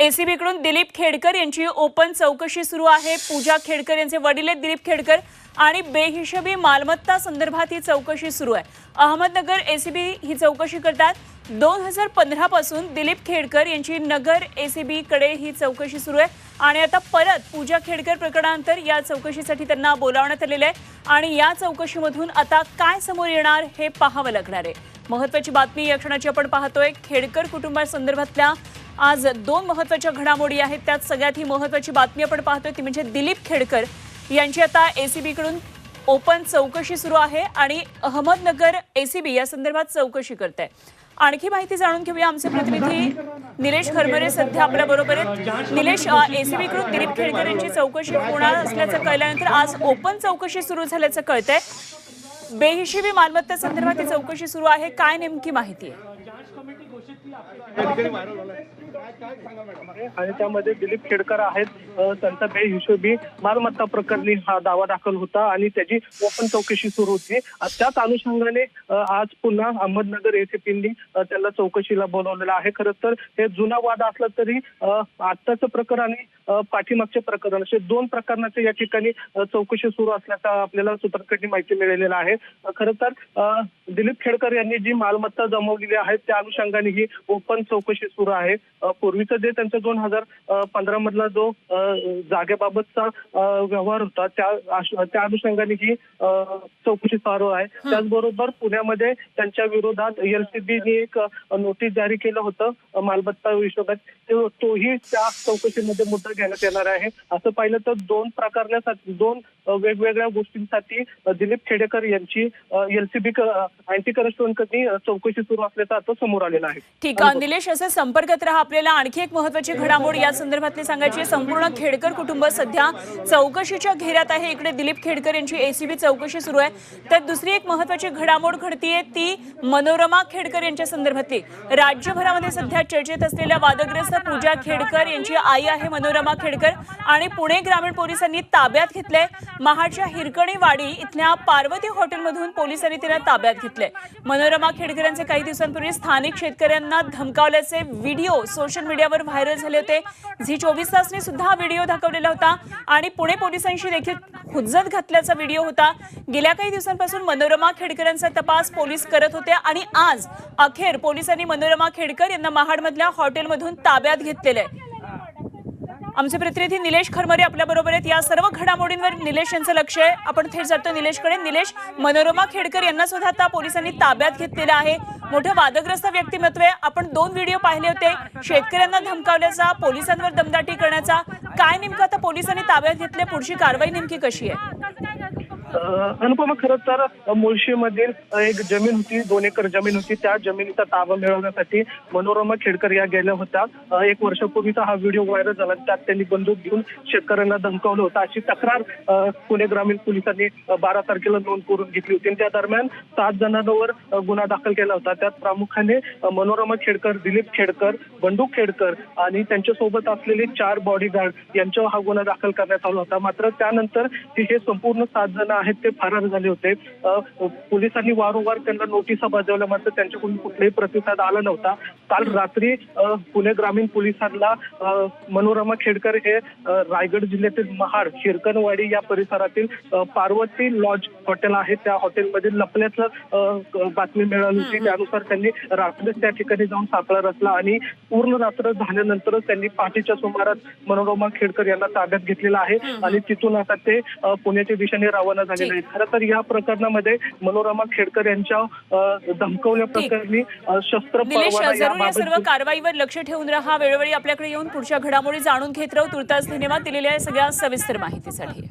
एसीबीकडून दिलीप खेडकर यांची ओपन चौकशी सुरू आहे. पूजा खेडकर यांचे वडील आहेत दिलीप खेडकर आणि बेहिशेबी मालमत्ता संदर्भात ही चौकशी सुरू आहे. अहमदनगर एसीबी ही चौकशी करतात. दोन हजार पंधरापासून दिलीप खेडकर यांची नगर एसीबीकडे ही चौकशी सुरू आहे. आणि आता परत पूजा खेडकर प्रकरणानंतर या चौकशीसाठी त्यांना बोलावण्यात आलेलं आहे. आणि या चौकशीमधून आता काय समोर येणार हे पाहावं लागणार आहे. महत्वाची बातमी या क्षणाची आपण पाहतोय. खेडकर कुटुंबासंदर्भातल्या आज दोन महत्त्वाच्या घडामोडी आहेत. त्यात सगळ्यात ही महत्वाची बातमी आपण पाहतोय ती म्हणजे दिलीप खेडकर यांची आता एसीबीकडून ओपन चौकशी सुरू आहे आणि अहमदनगर एसीबी या संदर्भात चौकशी करते आणखी माहिती जाणून घेऊया आमचे प्रतिनिधी निलेश खरमरे सध्या आपल्या बरोबर आहेत. निलेश एसीबीकडून दिलीप खेडकर यांची चौकशी होणार असल्याचं कळल्यानंतर आज ओपन चौकशी सुरू झाल्याचं कळतंय. बेहिशेबी मालमत्ता संदर्भात ही चौकशी सुरू आहे. काय नेमकी माहिती आहे? आणि त्यामध्ये दिलीप खेडकर आहेत संत त्यांचा बेहिशोबी मालमत्ता प्रकरणी हा दावा दाखल होता आणि त्याची ओपन चौकशी सुरू होती. त्याच अनुषंगाने आज पुन्हा अहमदनगर येथे पिंडी त्याला चौकशीला बोलवलेलं आहे. खरं तर हे जुना वाद असला तरी आत्ताचं प्रकरण आणि पाठीमागचे प्रकरण असे दोन प्रकरणाचे या ठिकाणी चौकशी सुरू असल्याचा आपल्याला सूत्रांकडून माहिती मिळालेली आहे. खरं तर दिलीप खेडकर यांनी जी मालमत्ता जमवलेली आहे त्या अनुषंगाने ही ओपन चौकशी सुरू आहे. पूर्वीचं जे त्यांचा दोन हजार पंधरा मधला जो जागेबाबतचा व्यवहार होता त्या त्या अनुषंगाने ही चौकशी चालू आहे. त्याचबरोबर पुण्यामध्ये त्यांच्या विरोधात एलसीबीने एक नोटीस जारी केलं होतं मालमत्ता विषयात तो- तोही त्या चौकशीमध्ये मुद्दा घेण्यात येणार आहे. असं पाहिलं तर दोन प्रकारण्यासाठी दोन वेगवेगळ्या गोष्टींसाठी दिलीप खेडेकर यांची एलसीबी अँटी करप्शन कधी चौकशी सुरू असल्याचं आता समोर आलेलं आहे. ठीक आहे निलेश असे संपर्कात राहा आपल्याला आणखी एक महत्वाची घडामोड या संदर्भातली सांगायची संपूर्ण खेडकर कुटुंब सध्या चौकशीच्या घेऱ्यात आहे. इकडे दिलीप खेडकर यांची एसीबी चौकशी सुरू आहे. तर दुसरी एक महत्वाची घडामोड घडतीये ती मनोरमा खेडकर यांच्या संदर्भातली. राज्यभरामध्ये सध्या चर्चेत असलेल्या वादग्रस्त पूजा खेडकर यांची आई आहे मनोरमा खेडकर आणि पुणे ग्रामीण पोलिसांनी ताब्यात घेतलंय. महाडच्या हिरकणी वाडी इथल्या पार्वती हॉटेलमधून पोलिसांनी तिला ताब्यात घेतलंय. मनोरमा खेडकरांचे काही दिवसांपूर्वी स्थानिक शेतकरी शेतकऱ्यांना धमकावल्याचे व्हिडिओ सोशल मीडियावर व्हायरल झाले होते. झी चोवीस तासने सुद्धा हा व्हिडिओ दाखवलेला होता आणि पुणे पोलिसांशी देखील हुज्जत घातल्याचा व्हिडिओ होता. गेल्या काही दिवसांपासून मनोरमा खेडकरांचा तपास पोलीस करत होते आणि आज अखेर पोलिसांनी मनोरमा खेडकर यांना महाडमधल्या हॉटेलमधून ताब्यात घेतलेलं आहे. आमचे प्रतिनिधी निलेश खरमरे आपल्या बरोबर आहेत. या सर्व घडामोडींवर निलेश यांचं लक्ष आहे. आपण थेट जातो निलेशकडे. निलेश मनोरमा खेडकर यांना सुद्धा आता पोलिसांनी ताब्यात घेतलेलं आहे. मोठं वादग्रस्त व्यक्तिमत्व आहे आपण दोन व्हिडिओ पाहिले होते. शेतकऱ्यांना धमकावल्याचा पोलिसांवर दमदाटी करण्याचा. काय नेमकं आता पोलिसांनी ताब्यात घेतले पुढची कारवाई नेमकी कशी आहे? अनुपमा खरं तर मुळशीमधील एक जमीन होती दोन एकर जमीन होती. त्या जमिनीचा ताबा मिळवण्यासाठी मनोरमा खेडकर या गेल्या होत्या. एक वर्षापूर्वीचा हा व्हिडिओ व्हायरल झाला. त्यात त्यांनी बंदूक घेऊन शेतकऱ्यांना धमकावलं होतं. अशी तक्रार पुणे ग्रामीण पोलिसांनी बारा तारखेला नोंद करून घेतली होती. आणि त्या दरम्यान सात जणांवर गुन्हा दाखल केला होता. त्यात प्रामुख्याने मनोरमा खेडकर दिलीप खेडकर बंडू खेडकर आणि त्यांच्यासोबत असलेले चार बॉडीगार्ड यांच्यावर हा गुन्हा दाखल करण्यात आला होता. मात्र त्यानंतर तिथे हे संपूर्ण सात जण आहेत ते फरार झाले होते. पोलिसांनी वारंवार त्यांना नोटिसा बजावल्या मात्र त्यांच्याकडून कुठलाही प्रतिसाद आला नव्हता. काल रात्री पुणे ग्रामीण पोलिसांना मनोरमा खेडकर हे रायगड जिल्ह्यातील महाड शिरकनवाडी या परिसरातील पार्वती लॉज हॉटेल आहे. त्या हॉटेलमध्ये लपल्याचं बातमी मिळाली होती. त्यानुसार त्यांनी रात्रीच त्या ठिकाणी जाऊन सापळा रचला आणि पूर्ण रात्र झाल्यानंतरच त्यांनी पहाटेच्या सुमारास मनोरमा खेडकर यांना ताब्यात घेतलेला आहे. आणि तिथून आता ते पुण्याच्या दिशेने रवाना झालेले आहेत खरं तर या प्रकरणामध्ये मनोरमा खेडकर यांच्या अ, धमकवल्या प्रकरणी शस्त्र सर्व कारवाईवर लक्ष ठेवून राहा. वेळोवेळी आपल्याकडे येऊन पुढच्या घडामोडी जाणून घेत राहू. तुर्तास धन्यवाद दिलेल्या या सगळ्या सविस्तर माहितीसाठी.